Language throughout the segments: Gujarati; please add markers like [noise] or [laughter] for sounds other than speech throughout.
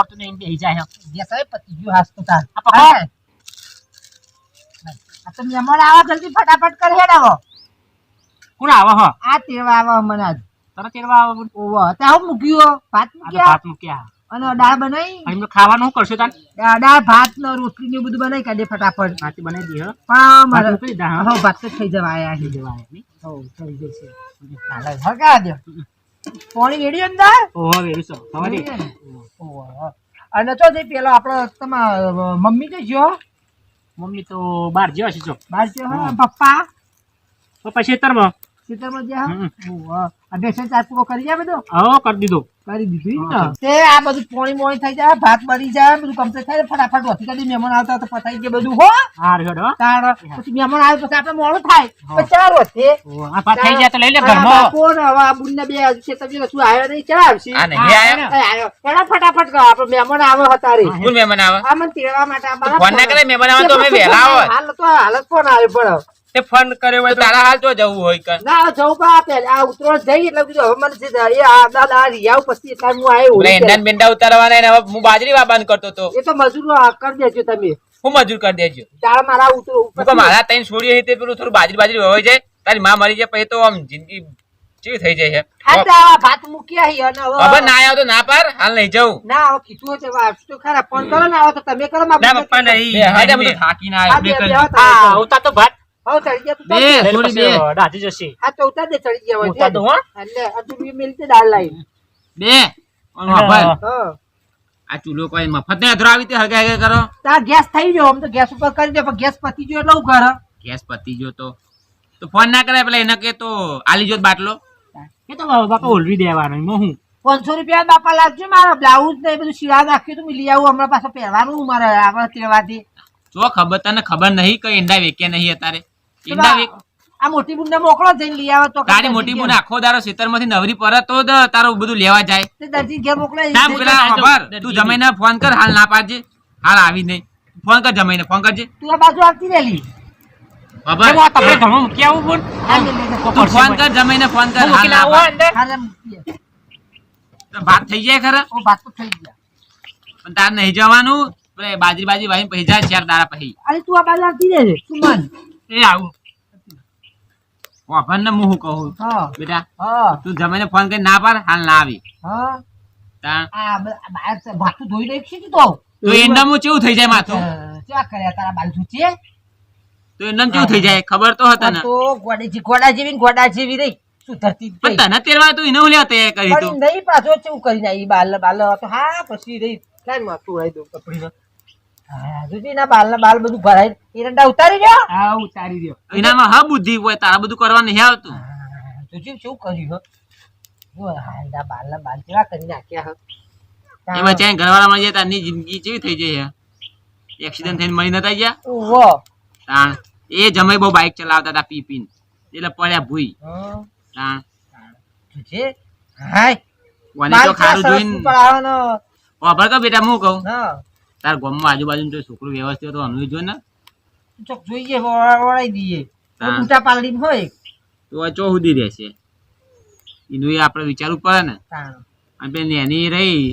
આવડતું નહીં બેહી જાય ગેસ હવે પતી ગયું હાસ તો તાર આ પકડો. હા. આ તો મહેમાન આવો જલ્દી ફટાફટ કર હેડ આવો કોણ આવે હ આ તેવા આવો મને આજ તરત તેરવા આવે. ઓવો ત્યાં હું મૂક્યું ભાત મૂક્યા ભાત મૂક્યા અને દાળ બનાવી એમને ખાવાનું શું કરશો તાન દાળ ભાત ને રોટલી ને એવું બધું બનાવી કાઢે ફટાફટ ભાત બનાવી દે હા મારે મૂકી દીધા હા હા ભાત તો થઈ જવા આ છે જવા હો થઈ જશે હાલે દે પાણી એડી અંદર? ઓહો હવે દે. ઓહો. અને તો જે પેલો આપણો તમાર મમ્મી તો જો મમ્મી તો બહાર જ્યો છે જો. બાર જો હા, પપ્પા? પપ્પા ખેતરમાં ખેતરમાં જ્યાં? હમ. ઓહો. બેસન ચાર પૂરો કરી જાય બધો? હો કરી દીધો. કરી દીધું ને. તે આ બધું પોણી મોણી થઈ જાય ભાત બળી જાય બધું કમ્પ્લીટ થાય ફટાફટ વધી કરી મહેમાન આવતા તો પતાઈ ગયા બધું હો. હાર હેડો તાર પછી મહેમાન આવે પછી આપણે મોડું થાય તો ચાર વધે આ ભાત થઈ જાય તો લઈ લે ઘરમાં. કોણ હવે આ બુનને બે હજુ છે તમે શું આવ્યો નહીં ચા આવશે? આ નહીં આવ્યો. એના ફટાફટ કરો આપણે મહેમાન આવે હતા રે. કોણ મહેમાન આવે? આ મને તેડવા માટે આ ફોન ના કરે મહેમાન આવે તો અમે [laughs] વહેલા આવો. હાલ તો હાલ ફોન આવ્યો પણ તે ફંડ કર્યો હોય તારા હાલ તો જવું હોય કર. ના જવું પણ આ આ ઉતરો જઈ એટલે કીધું હવે મને જે એ આ દાદા આ રિયાવ પછી એટલે હું આવ્યો એટલે એંડા બેંડા ઉતારવાના ને હવે હું બાજરી વાબાન કરતો તો. એ તો મજૂરો આ કરી દેજો તમે. હું મજૂર કરી દેજો. તારા મારા ઉતરો ઉપર મારા તૈન છોડી છે તે પેલું થોડું બાજરી બાજરી હોય છે. તારી માં મરી જાય પછી તો આમ જિંદગી કેવી થઈ જાય છે. તો ભાત મૂક્યા હી અને હવે હવે ના આવ્યો તો ના પાર હાલ નહીં જવું ના હવે કીધું છે વાત તો ખરા ફોન કરો ને આવો તો તમે કરો મારા ના પપ્પા નહીં હા, આવ્યો. હોત હા ઉતા તો ભાત હવે ચડી ગયા તું બે. થોડી બે. દાઢી જશે. હા તો ઉતાર દે ચડી ગયા હોય. ઉતાર દો, હો. એટલે હજુ બી મિલતી દાળ લાવી. બે. અને વાપર. આ ચૂલો કોઈ મફત ને અધરો તે હળગા હળગા કરો. તાર ગેસ થઈ ગયો આમ તો ગેસ ઉપર કરી દે પણ ગેસ પતી ગયો એટલે હું ઘર ગેસ પતી ગયો તો. તો ફોન ના કરાય પેલા એને કે તો આલી જો બાટલો. એ તો બાપા ઓલવી દેવાનો એમાં હું? પાંચસો રૂપિયા બાપા લાગજો મારા બ્લાઉઝ ને બધું શિરા નાખ્યું તો લઈ આવું હમણાં પાછા પહેરવાનું મારે આપણે તહેવારથી. જો ખબર તને ખબર નહીં કઈ ઈંડા વેકે નહીં અત્યારે. આ મોટી બુનને મોકલો જઈને લઈ આવે તો તારી મોટી બુન આખો દારો ખેતરમાંથી નવરી પરત તો તારું બધું લેવા જાય. દરજી ઘેર મોકલે ના પેલા ખબર? તું જમાઈને ફોન કર હાલ ના પાડજે. હાલ આવી નહીં. ફોન કર જમાઈને ફોન કરજે. તું આ બાજુ આવતી રહેલી. ખબર? એમાં તમે ઘરમાં મૂકી આવું બોલ. હા, લે, લે, લે. તું ફોન કર જમાઈને ફોન કર હાલ ના પાડ. અંદર. હારે મૂકીએ. ભાત થઈ જાય ખરા? ઓ ભાત તો થઈ ગયા. પણ તાર નહીં જવાનું. બાજરી બાજરી પછી જાય ચાર દાડા પછી અરે તું આ બાજુ આવતી રહેજે તું મન. એ આવું. વાભણ ને હું કહું? બેટા તું જમાઈને ફોન કરી ના પાડ હાલ ના આવી. હા. તાણ. આ બ- આ બહાર છે, તો તું. તો કેવું થઈ જાય માથું? ચા કર્યા તારા બાલ છે? તો એંડામાં કેવું થઈ જાય? ખબર તો હતા ને તો ગોડા ગોડા જેવી ગોડા જેવી રહી. સુધરતી જ પણ. તને તેરવા તું એને લેવા તૈયાર કરી જાય તું. નહીં પાછો ચેવું કરીને આવી બાલ બાલ તો હા પછી રહી. કાંઈ માથું આવી દઉં કપડીમાં? ના બાલ ના બાલ બધું ભરાય. એરંડા ઉતારી ગયો હા ઉતારી દો એનામાં હા બુદ્ધિ હોય તારા બધું કરવા નહીં આવતું. જોજી શું કર્યું જો હા બાલ ના બાલ કેવા કરી નાખ્યા હો? એ બચ્ચા ઘરવાળા મળી જાય તારની જિંદગી કેવી થઈ જાય એક્સિડન્ટ થઈને મળી નતા ગયા? ઓહો તાણ એ જમાઈ બહુ બાઇક ચલાવતા હતા પી પીને એટલે પડ્યા ભૂઈ. તાણ. જોજે હાય. વાને તો ખારું જોઈને બેટા હું કહું? હા. તાર ગામમાં આજુબાજુ જો છોકરું વ્યવસ્થિત તો અનુ જો ને. ચોક જોઈએ વળાઈ દઈએ. હા. ઊંચા પાલડી હોય. તો આ ચો સુધી રહેશે. એનું એ આપણે વિચારવું પડે ને. અને પેલી નેની રહી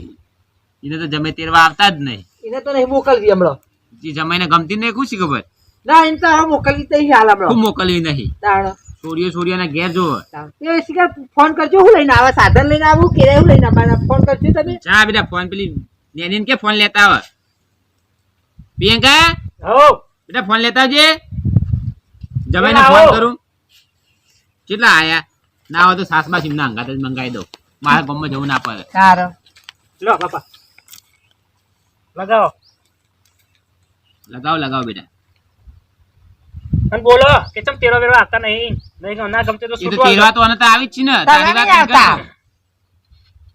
એને તો જમે તેરવા આવતા જ નહીં. એને તો નહીં મોકલવી હમણાં. જે જમાઈને ગમતી નહીં ખુશી ખબર? ના એને તો મોકલવી તો હાલ હમણાં. હમણાં મોકલવી નહીં? છોડીઓ ના ઘેર જોવો એ શિકાર ફોન કરજો હું લઈને આવા સાધન લઈને આવું કે હું લઈને આવવાના ફોન કરજો તમે. ચા બેટા ફોન પેલી નેની કે ફોન લેતા આવ. પ્રિયંકા? હો બેટા ફોન લેતા આવજે. જમાઈને. ફોન કરું. કેટલા આયા? ના હોય તો સાસબા સિમના અંગાત જ મંગાવી દઉં. મારા ગામમાં જવું ના પડે. સારો. લો બાપા. લગાવો. લગાવો લગાવો બેટા. અને બોલો કે તમ તેરો વેરો આવતા નહીં? નહીં ના ગમતે તો છૂટવા તેરવા તો અને આવી જ છે ને. તારી વાત.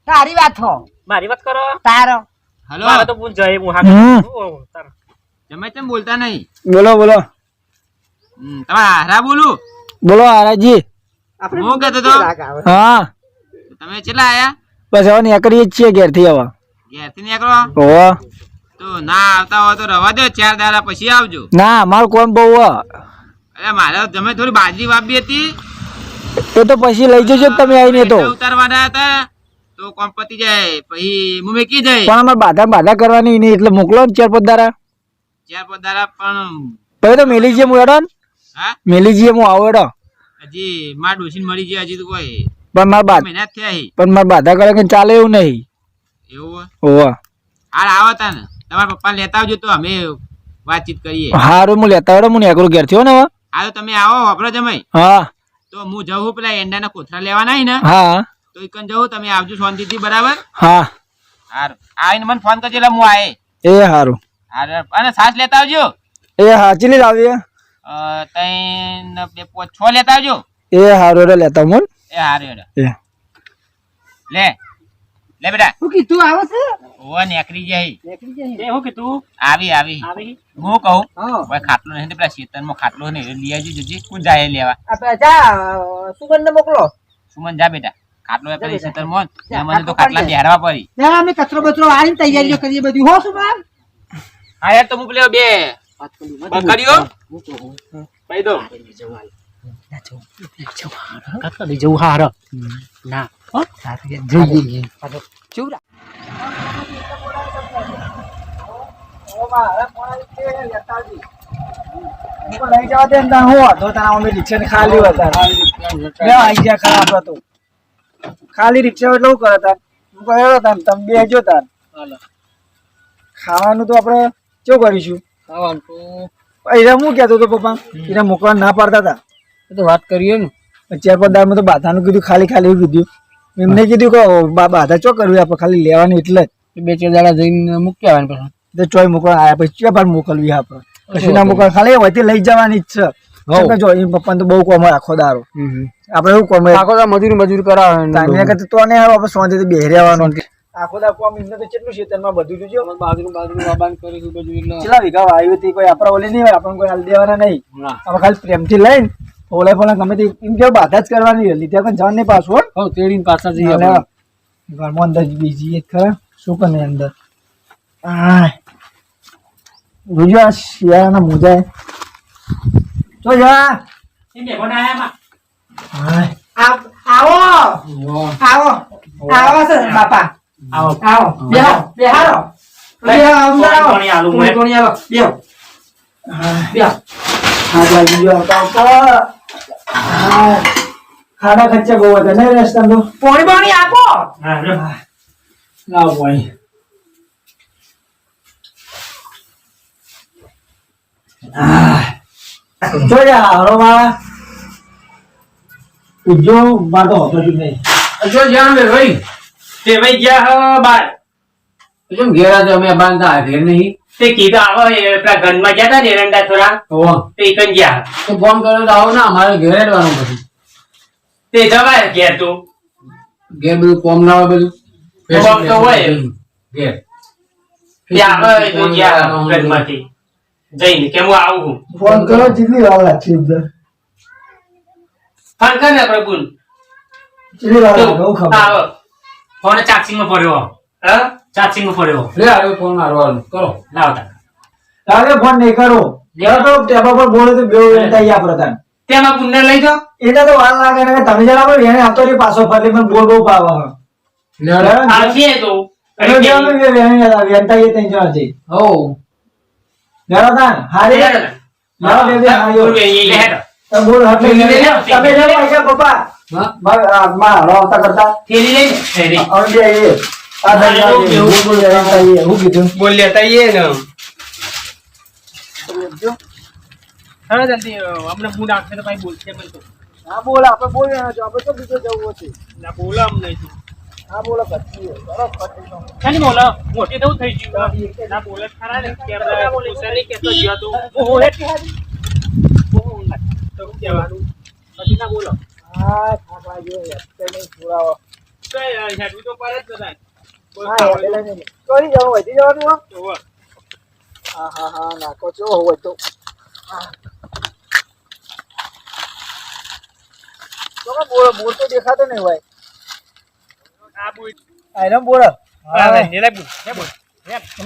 તારી વાત હો. મારી વાત કરો? તારો. હલો. મારે તો પૂછ જાય હું. હું તાર. જમે તેમ બોલતા નહીં. બોલો બોલો. તમારે હારા બોલું. બોલો આરાજી આપણે હું કહેતો તો? હા. તમે કેટલા આયા? બસ હવે નીકળીએ જ છીએ ઘેરથી હવે. ઘેરથી નીકળો? હો તો ના આવતા હોય તો રવા દો ચાર દાડા પછી આવજો. ના અમારું કોણ બહુ હો અરે મારે તમે થોડી બાજરી વાપી હતી. એ તો પછી લઈ જજો તમે આવીને તો. ઉતારવાના હતા તો તો કોમ પતી જાય પછી હું મેકી જાય પણ અમારે બાધા બાધા કરવાની નહીં એટલે મોકલો ને ચાર પાંચ દાડા. ચાર પધારા પણ પછી તો મેલી જઈએ હું એડો હા? મેલી જઈએ હું આવું એડો હજી માર ડોસીન મળી જાય હજી તો કોઈ. પણ મારા બાદ મહિના જ થયા હી. પણ મારા બાધા કરે કે ચાલે એવું નહીં. એવું ઓવા હાલ આવો તા ને તમારા પપ્પા લેતા આવજો તો અમે વાતચીત કરીએ. હારું હું લેતા આવડો હું નેકરું ઘેર થયો ને હવે. તો તમે આવો વાપરો જમાઈ. હા. તો હું જવું પેલા એંડાના કોથરા લેવાના હી ને. હા. તો એકન જવું તમે આવજો શાંતિથી બરાબર? હા. હારું. આવીને મને ફોન કરજો એટલે હું આય. એ હારું. હારું. અને સાસ લેતા આવજો. એ હા ચીલી લાવીએ અ, તૈન બે પાંચ છ લેતા આવજો. એ હારું રે લેતા હું એ હારે હેડો. એ. લે લે બેટા. શું કીધું આવે છે? ઓ નેકરી જાય. નીકળી જાય. એ હું કીધું? આવી આવી. આવી. હું કહું હા. ભાઈ ખાટલો નહીં પેલા શેતરમાં ખાટલો ને લઈ આવજો જજી કોણ જાય લેવા. આપણે જા સુગંધ મોકલો. સુમન જા બેટા. ખાટલો એ પેલા જા બેટા. શેતરમાં જા, એમાં તો ખાટલો ખાટલા બેહરવા પડી. જા અમે કચરો બચરો આવીને તૈયારીઓ કરીએ બધું. હો શું બાર હા યાર તો હું પેલો બે બકરીઓ ભાઈ દો. લઈ જવું હાર ના જોઈએ ચૂરા લઈ જવા દે ને. હું? હતો તારા અમે રિક્ષા ને ખાલી હતા આવી ગયા ખરાબ હતો ખાલી રિક્ષા એટલું હું કરે તાર. હું કહેલો તાર તમે બે જો તાર. ખાવાનું તો આપણે શું કરીશું? એને હું કહેતો હતો પપ્પા એને મોકલવા ના પાડતા હતા. તો વાત કરીએ ને. ચાર પાંચ દાડમાં તો બાધાનું કીધું ખાલી ખાલી કીધું. એમને કીધું કે બાધા ચો કરવી આપણે ખાલી લેવાની એટલે જ. બે ચાર દાડા જઈને મૂકી આવવાનું પછી. તો ચોય મોકલવા આવ્યા પછી ચેપાર પર મોકલવી આપણે? પછી ના મોકલ ખાલી વચ્ચે લઈ જવાની જ છે. જો એ પપ્પાને તો બહુ કોમ આખો દારો. આપણે એવું કોમ આખો તો મજૂરી મજૂરી કરાવે તો ને આપણે શાંતિથી બેહી રહેવાનું. આખો દા કોમ એમને તો કેટલું ખેતરમાં બધું જોજો. બાજુ બાજુ બાબાન કરી બધું એટલે કેટલા વીઘા આવી હતી કોઈ આપણે ઓલી નહીં હોય આપણને કોઈ હાલ દેવાના નહીં. આપણે ખાલી પ્રેમથી લઈને ઓલે ફોલે ગમે તે એમ કેવું બાધા જ કરવાની ત્યાં આપણે જવાનું નહીં પાછું હો. તેડીને પાછા જઈએ અને ઘરમાં અંદર બીજી એક ખરા શું કરે અંદર. જોજો આ શિયાળાના મોજા. તો જા એ કોણ આયા માં? હાય. આવો આવો. આવો છે બાપા. આવો. આવો. બેહો. બેહારો બેહો અંદર આવો. કોણી આલુ મેં. કોણી આવો બેહો. બેહો. આ બાજુ જો આવતા આવતા. ખાડા ખર્ચા બહુ હતા. ને રસ્તામાં તો. પોણી પોણી આપો. હા. લાવ પાણી જો જા હરો મારા હતો જ નહીં. જો લે ભાઈ. તે ભાઈ ગયા હો બાર. કેમ ઘેરા તો અમે બાંધતા ઘેર નહીં. તે કીધું આવો એ પેલા ઘરમાં ગયા તા ને એરંડા થોડા. તે કન ગયા. તો ફોન કર્યો તો આવો ના અમારે ઘેર હેડવાનું પછી. તે જવાય ઘેર તું. ઘેર બધું કોમ ના હોય બધું. કોમ તો હોય. ઘેર. આવે તો ગયા ઘરમાંથી. જઈને કે હું આવું ફોન કરો કેટલી વાર લાગશે ફોન કર ને પ્રભુ વાર આવો. ફોન ચાર્જિંગમાં પડ્યો. હા? ચાર્જિંગમાં પડ્યો. લે આવ્યો ફોન મારવાનો કરો. લાવતા તારે ફોન નહીં કરો. લેવા તો ટેબા પર બોલે તો બેવ આ પ્રધાન. તેમાં પુણ્ય લઈ જાઓ. એટલે તો વાર લાગે ને તમે જરા પણ એને આવતો રહી પાછો ફરી પણ બોલ બહુ પાવા લે આવશે તો. હો તાન, હારી. તો બોલ. તમે જાઓ પપ્પા? હા. મારે આ માં હાલો કરતા. થેલી લઈ થેલી હવે એ. આ હા, એવું બોલ બોલ વેંટાઈએ. હું કીધું? બોલ લેતા આવીએ ને હા જલ્દી અમને મૂડ આવશે તો ભાઈ બોલશે મને તો. હા બોલ આપણે બોલ આપણે તો બીજો જવું છે ના બોલો અમ નહીં હા બોલો કચ્છી કચ્છી બોલો. મોટી તો થઈ ગયું. ના બોલે જ ખરા ને. કે તો હું જ. તો શું કહેવાનું? પછી ના બોલો. હા થાક લાગ્યો યાર. કઈ નહીં તો એ હેડવું તો પડે જ બધા હા. કરી વધી જવાનું હો. તો હોય. હા હા હા નાખો છો હોય તો. તો કે બોલ બોલ તો દેખાતો નહીં ભાઈ આ બોલ. આયરમ બોલ. હા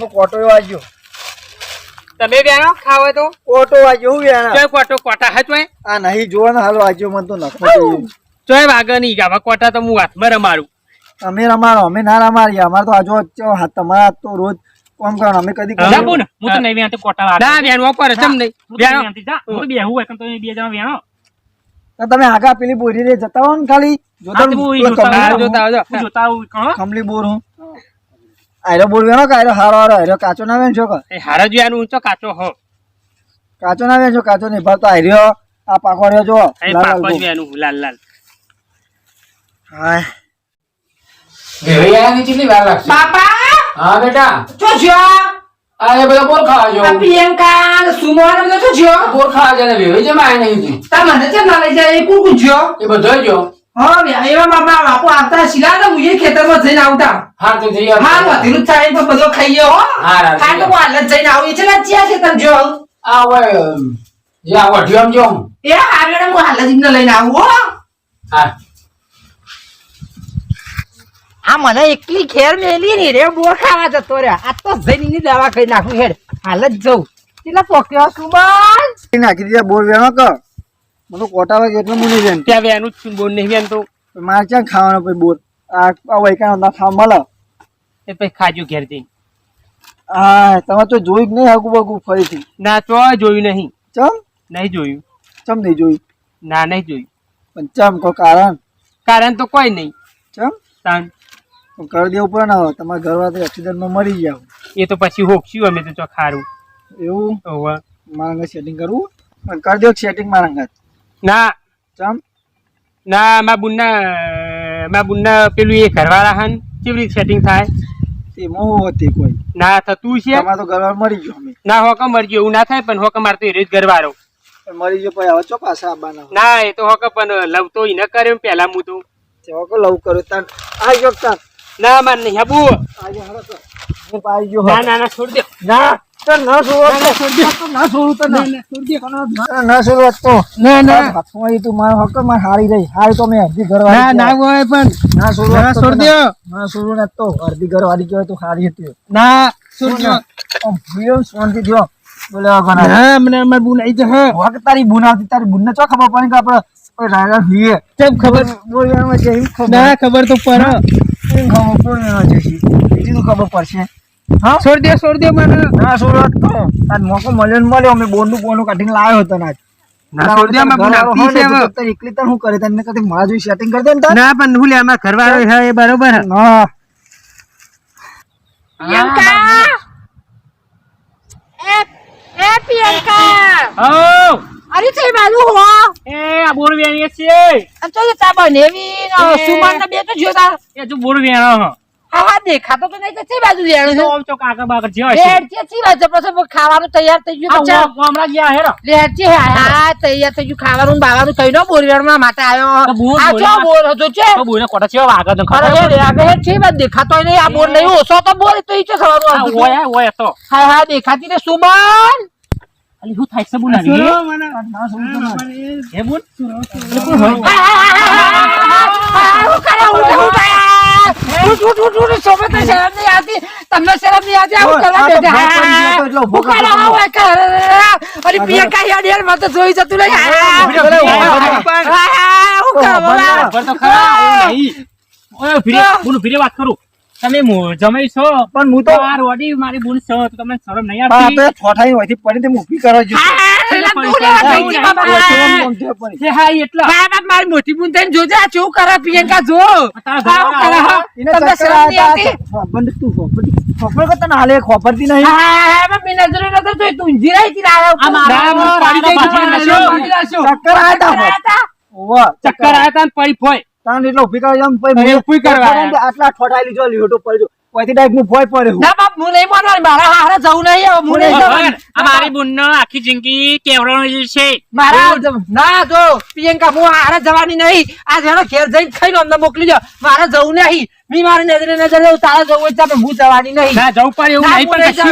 કોટો વાગ્યો તમે બેનો ખાવો તો? ઓટો વાગ્યો હું વેણા? ચોય કોટો કોટા હે ચોય આ નહીં જોવાનો હાલો વાગ્યો મન તો નખો. ચોય વાગે નહીં ગાવા કોટા તો હું હાથમાં રમાડું. અમે રમાડો અમે ના રમાડીએ. અમાર તો આજો હાથ તમારા તો રોજ કોમ કરવાનું. અમે કદી ના. બોન હું તો નહીં તો કોટા વાળો. ના બેન ઉપર ચમ નહીં. તો વેણતી, જા. હું તો બેહું હોય તમે બે જણા વેણો. તમે આગા પેલી બોરી રે જતા હો ને ખાલી? જોતા તો જોતા જોતા કમલી બોર હું. આયરો બોલવાનો વેણો કે આયરો હારો હારો આયરો કાચો ના છો કે? એ હારા જોયાનું ઊંચો કાચો હો. કાચો ના છો કાચો નહીં ભરતો આયરો. આ પાકો રહ્યો જો. પાકો લાલ જ લાલ લાલ. હાય. વેવાયાની કેટલી વાર લાગશે? બાપા! હા બેટા. છો છો અરે બધા બોર ખાવા જો પ્રિયંકા સુમન બધા છો છો બોર ખાવા જાય ને વેવાઈ જમા નહીં તી. તમને કેમ ના લઈ જાય એ કોણ છો એ બધો જો. હા એવા બાપા બાપુ આવતા શિલા ને મુજે ખેતરમાં જઈને આવતા હા તો જઈ હા વધેલું થાય તો બધો ખાઈએ હો. હા, તો હું હાલત જઈને આવું. એટલે જ્યાં છે તમે જો આ હોય જે આ જો એ આગળ હું હાલ જ લઈને આવું હો. હા. આ મને એકલી ખેર મેલી ની રે બોર ખાવા જતો રે. આ તો જઈને દવા કરી નાખું હેડ. હાલ જ જઉં. કેટલા પોક્યો સુમન નાખી દીધા બોર વેણો કે મને કોટા વાગે એટલે મુની વેણ ત્યાં વેનું જ છું, બોન નહીં વેણતો મારે ક્યાં ખાવાનો પછી બોર? આ વૈકાનો ના ખાવા મળે? એ પછી ખાજો ઘેર જઈ હા તમે તો જોયું જ નહીં હગું બગું ફરીથી. ના તો જોયું નહીં. ચમ? નહીં જોયું. ચમ નહીં જોયું? ના નહીં જોયું. પણ ચમ કોઈ કારણ? કારણ તો કોઈ નહીં. ચમ? તાન. કરી દેવું પણ આવે તમારા ઘરવાળા એક્સિડન્ટમાં મરી જાવ એ તો પછી હોકશું અમે તો ચો ખારું એવું. મારા સેટિંગ કરવું? પણ કરી દો સેટિંગ મારા અંગત ના. ચમ? ના મા બુનના મા બુનના પેલું એ ઘરવાળા હન કેવી રીતે સેટિંગ થાય? તે હતી કોઈ. ના થતું છે? તમારે તો ઘરવાળા મરી ગયો અમે. ના હોકમ ગયો એવું ના થાય પણ હોકમ મારતો એ જ ઘરવાળો. મરી ગયો પછી હવે ચો પાછા આવવાના ના એ તો હોક પણ લવ તો ન કર્યો પેલા હું તો. હોકો લવ કર્યો તાન. આ ગયો તાન. ના માર નહીં હાબુ. તો. ગયો ના ના ના છોડ દે. ના. તો ના છોડો તો ના તો ના ના. ના તો. ના ના. હાથમાં તું મારો હકમાં હારી રહી. હારી તો મેં અડધી ઘરવાળી ના હોય પણ. ના છોડો ના છોડ ના. છોડું તો. અડધી ઘરવાળી કહેવાય તો હારી હતી. ના છોડ શાંતિ દો બોલે ઘણા. હા મને અમાર બુન આઈ જશે. વક તારી બુન આવતી તારી બુન ને ચો ખબર પડે કે આપડે રાયડા છીએ? કેમ ખબર? બોલવામાં છે ખબર. ના ખબર તો પડે. ખબર છે બીજી તો ખબર પડશે. હા? છોડ દે છોડ દે મને. ના છોડો તો આજ મોકો મળ્યો ને મળ્યો. અમે બોનું બોનું કાઢીને લાવ્યો હતો ને આજ. ના છોડ દે અમાર બુન છે હવે. તો એકલી તાર હું કરે? તને કદી મારા જોઈ સેટિંગ કરી દે ને ના પણ હું લે અમાર ઘરવાળો હે એ બરોબર હા. પ્રિયંકા! એ એ પ્રિયંકા! ઓ અરે તે બાજુ હો. એ આ બોર વેણી છે આ તો તા બનેવી સુમન ને બે તો જોતા? એ જો બોર વેણો હો. દેખાતો તો નહીં કે તે બાજુ વેણું છે આમ ચોક આગળ બાગળ જેવા છે લેટ છે ચી વાત પછી ખાવાનું તૈયાર થઈ ગયું આ તો ચા ગો- ગામડા ગયા હેરો લેટ છે હા હા તૈયાર થઈ ગયું ખાવાનું બાવાનું કઈ નો બોરવેરમાં માટે આવ્યો આ ચો બોર હતો છે તો બોરે કોટા છે આગળ તો અરે ખબર આગળ છે બાદ દેખાતો નહીં આ બોર નહીં ઓછો તો બોર તો ઈ છે થવાનું ઓય ઓય તો હા હા દેખાતી ને સુમન અલી હું થાય છે બોલ હા, હા, હા, હા, હા, કરે, હું હું. ઉઠ, ઉઠ, ઉઠ, ઉઠ, સોબત તો શરમ નહીં. આવતી. તમને શરમ નહીં આવતી, આવું કરવા બેઠા. હું. અરે પ્રિયંકા યાર, યાર, મને તો જોઈ જતું નહીં. હા, હા, ઓય ફીરે બોલું ફીરે વાત કરું. તમે જમાઈ છો? પણ હું તો આ રોડી મારી બુન છો તો તમને શરમ નહીં આવતી? તો છોઠાઈ હોયથી પડી તે ઊભી કરો હતી, મારી મોટી બુન થઈને જોજે, આ કેવું કરે પ્રિયંકા, જો. હા, હું કરે, હા. એને તમને ચક્કર શરમ નહીં આવતી? બંધ તું ખોપરતી ખોપર કરતા હાલે ખોપરતી નહીં. હા, હા, હા, મેં નજરે નજર જોઈ, તું હતી. આ મારા નાખ્યો. ચક્કર આવ્યા ચક્કર હતા આયા તા? પડી ફોય. તાન એટલો ઊભી કરવા જામ પછી આટલા ઠોઠાઈ લીધો લીધો પડ્યો પછી ડાયરેક્ટ હું ભોય પડ્યો ના બાપ હું નહીં માનવાની મારા હારે જવું નહીં હું નહીં જવાનું. આ મારી આખી જિંદગી કેવડાવવાની છે. મારા ના જો પ્રિયંકા હું હારે જવાની નહીં. આ જેનો ઘેર જઈને ખાઈને અમને મોકલી દો. મારે જવું નહીં. મી મારી નજરે નજરે તારા જવું આપણે હું જવાની નહીં. ના જવું પડે એવું નહીં પણ કશું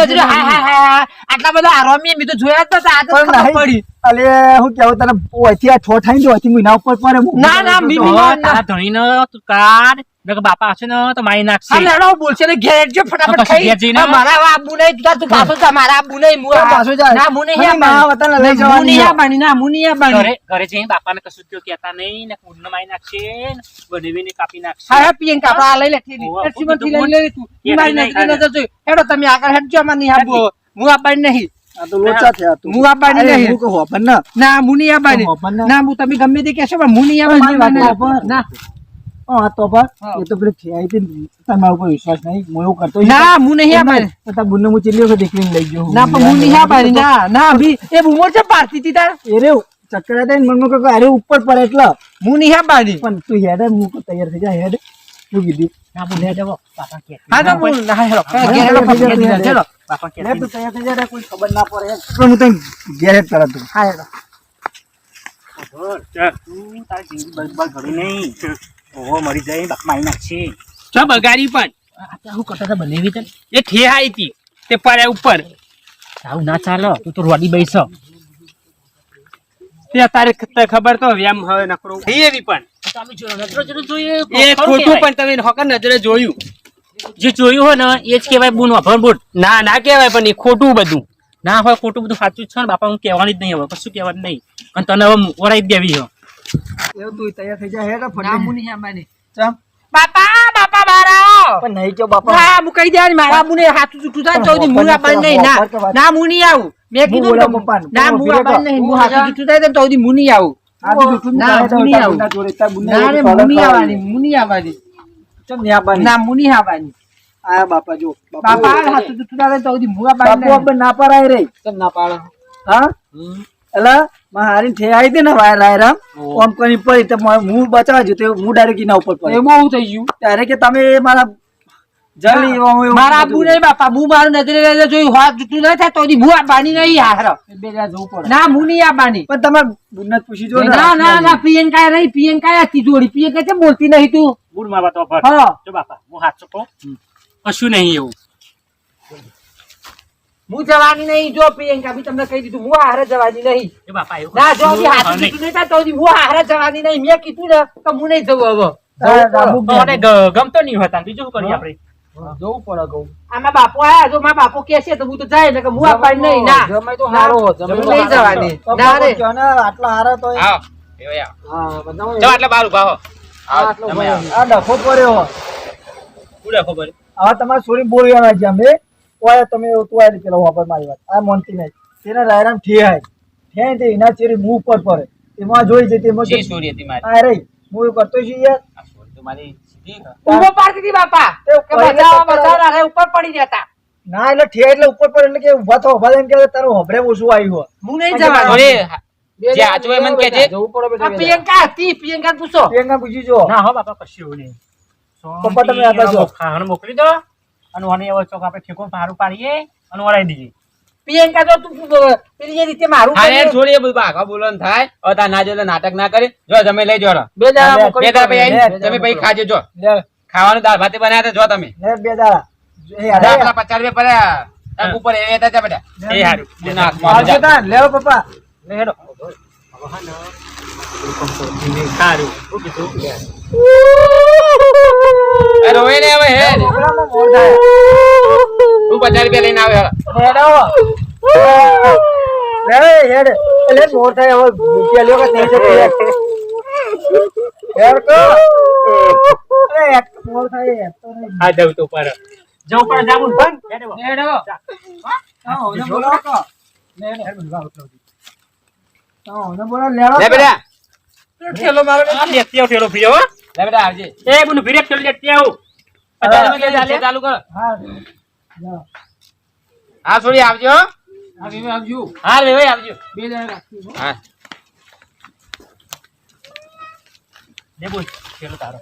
નજરે હા, હા. આટલા બધા આરામી મી તો જોયા આ તો પણ પડી. અલે હું કેવું તને ઓયથી આ ઠોઠાઈ મહિના ઉપર ના, ના, મી- મી- તારા ધણીનો તું કાઢ. નકર બાપા હશે ને તો મારી નાખશે. હા લેડો બોલશે ને ઘેર જો ફટાફટ ખાઈ. ઘેર જઈને મારા આબુ નહીં તું તું પાછો જા મારા આબુ નહીં મુ પાછો જા. ના મુને મને મારા વતન લઈ જવાની મુનિયા આ બાની ના મુનિયા બાની ઘરે ઘરે જઈને બાપાને કશું કયો કહેતા નહીં ને કુંડને મારી નાખશે ને બનેવીને કાપી નાખશે. હા પિયન કાપડા લઈ લે ઠીક ઓવા, થી લઈ લે તું. મારી નહીં નજરે નજર જોઈ. હેડો તમે આગળ હેડજો માં નહીં. આબુ હું આ બાની નહીં આ આ નહીં. ના. ના મુનિયા બાની ના. ના હું તમે ગમે તે કહેશો પણ મુનિયા ના હા તો પર હા. એ તો પેલી હતી ને, તમારા ઉપર વિશ્વાસ નહીં? હું એવું કરતો હા ના હું નહીં આ. બાની તો બુનને હું ચીલી વખત એકલીને લઈ ગયો ના પણ હું નહીં આ બાની ના ના ભી એ બુમર છે પારતી હતી તાર. એ રે ચક્કર હતા મનમાં કહ્યું કે અરે ઉપર પડે એટલે. હું નહીં આ બાની પણ તું હેડ હું કહું તૈયાર થઈ જા હેડ. શું કીધું. ના બોલે જવો બાપા કે. હા તો હું ના હેડો હા, ઘેર હેડો હા, ઘેર હા, હેડો, હેડો. બાપા કે લે તું તૈયાર થઈ જા કોઈ ખબર ના પડે. પણ હું તને ઘેર હેડ કરા તું હા હેડો. તું તારી જિંદગી બરબાદ ઘડી નહીં. ઓહો મરી જાય બાપ નાખશે ચો બગાડી પણ. હું કરતા બનેવી તને? એ ઠેહાઈ હતી. તે પડ્યા ઉપર. આવું ના ચાલો તું તો રોડી બેસ તે તારે ખબર તો વ્યામ હવે નકરો થઈ એવી પણ. એ ખોટું પણ તમે હકર નજરે જોયું. જે જોયું હોય ને એ જ કહેવાય બુન વાપર બુટ ના ના કહેવાય પણ એ ખોટું બધું. ના હોય ખોટું બધું સાચું છે ને બાપા હું કહેવાની જ નહીં હવે કશું કહેવાનું નહીં. અને તને હવે વરાઈ દેવી હો એવું તું તૈયાર થઈ જા હેડ ના ફટ? હું નહીં બાની ચમ. બાપા બાપા મારા પણ નહીં જો બાપા. હા હું કહી દે મારા મુને હાથું જૂઠું થાય તો હું આ બાન નહીં. ના ના હું નહીં આવું. મેં કીધું. ના તમે હું આ બાન નહીં. રહો. હું હાથું જૂઠું થાય તો હું નહીં આવું. ના, નહીં હું નહીં તારે આવું. તારા જોડે તારા બુનને ના રે એવું હું નહીં ખવડાવ આવવાની હું નહીં આવવાની. ચમ ન્યા બાની. ના હું નહીં આવવાની. આ બાપા જો બાપા હાથું જૂઠું થાય તો હું આ બાન ના પારાય રે. કેમ ના પાડો. હા? માં હારી ઠે આવી હતી ને વાયર આયરામ ઓમ કરી પડી તો હું બચાવ જતો હું ડાયરેક્ટ એના ઉપર પડી. એમાં હું થઈ ગયું? ત્યારે કે તમે મારા જલ્દી મારા. આબુ નહીં બાપા હું મારું નજરે જોયું હાથ જૂઠું નહીં થાય તો હું આ બાની નહીં હારો. ના હું નહીં આ બાની. પણ તમારે બુનને જ પૂછી જો ના. ના ના પ્રિયંકા નહીં પ્રિયંકા આ તિજોરી પ્રિયંકા કેમ બોલતી નહીં તું? બુડ હા. જો બાપા હું હાથ ચૂકો કશું નહીં એવું. હું જવાની નહીં જો પ્રિયંકા ભી તમને કહી દીધું હું હારે જવાની નહીં. જો બાપા એવું ના જો બી હાથ નહીં. નહીં તો હું હારે જવાની નહીં. મેં કીધું ને તો હું નહીં જવું હવે. મને ગમતો નહીં હતા બીજું શું કરીએ આપણે? જવું પડે કહું આમાં બાપુ આયા જો મારા બાપુ કે છે તો હું તો જાય ને કે હું આપવાની નહીં. ના. જમાઈ તો હારો, હું નહીં જવાની. ના રે. આટલા હારા તો એ- આવો એવો આવો. હા, બધામાં આટલા બહાર ઊભા હો. આ આવો, આટલો તમે આવો. ડખો પડ્યો. હવે તમારે છોડી બોલવાના છે અમે. ઓય તમે તું પેલો વાપર મારી વાત. આ મોનતી મેચ તેના રાયરામ ઠેહાય. ઠેહાય તે એના ચેરી મું ઉપર પડે. એમાં જોઈ જતી તેમાં શું સોરી હતી મારી. આ રહી. હું કરતો છું યાર. આ મારી સીધી છે. ઊભો પાડતી હતી બાપા. તે કે કોઈને બચાવો રાખે ઉપર પડી જતા. ના એટલે ઠેહ એટલે ઉપર પડે એટલે કે ઊભા થો. ઊભા એમ કે તારું હભરે ઓછું આવ્યું હું નહીં પણ અરે જે આજો એમ કે પડે આ પ્રિયંકા હતી. પ્રિયંકા પૂછો. પ્રિયંકા પૂછી જો. ના હો બાપા કશું નહીં. પપ્પા તમે આ બાજુ. ખાણ મોકલી દો. અને ઓને એવો ચોક આપણે ઠેકો સારું પાડીએ અને ઓરાઈ દઈએ પ્રિયંકા તો તું પેલી જે રીતે મારું અરે છોડી એ બધું ભાગવા બોલન થાય અતા ના જો નાટક ના કરી જો તમે લઈ જો બે દાડા બે દાડા લે, તમે પછી લે. ખાજો જો લે ખાવાનું દાળ ભાતે બનાવ્યા જો તમે લે બે દાડા આપણા પચાસ રૂપિયા પડ્યા ઉપર એ હતા ત્યાં બેટા એ હારું આવજો. લેવો પપ્પા લે હેડો સારું શું કીધું એ રોવે ને હવે હેડ થાય. હું પચાસ રૂપિયા લઈને આવ્યો હેડ હેડ. એટલે મોર થાય હવે રૂપિયા લ્યો કે નહીં જતો હેડ. હેડ તો. અરે, એક મોર થાય, એક તો નહીં. આ જવું તો પર જવું પડે જાવું બંધ હેડો. હેડો. હા, ઓને બોલાવો તો. લે, લે. હા, ઓને બોલાવો, લેવો લે તો. બેટા ઠેલો મારો આ લેતી આવ ઠેલો ફ્રી હો લે બેટા આવજે. એ બુનું ફ્રી ઠેલો લેતી આવ પચાસ રૂપિયા ચાલુ કર. હા. હા છોડી આવજો. આવજો. હા રે આવજો. બે દાડા રાખજો. હા. લે બોલ ઠેલો તારો.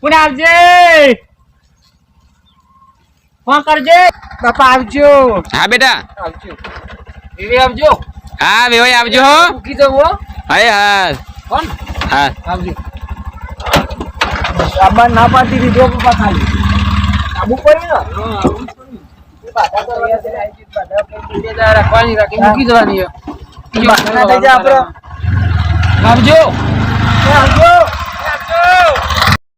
કોણ આવજે? ફોન કરજે? બાપા આવજો. હા બેટા. આવજો. એવી આવજો. હા વેવાઈ આવજો હો. મૂકી દઉં હો. હાય હા કોણ? હા. આવજો. સામાન ના પાડતી દીધો પપ્પા ખાલી. આબુ પડી ને રાખવાની રાખી મૂકી જવાની આવજો. આવજો.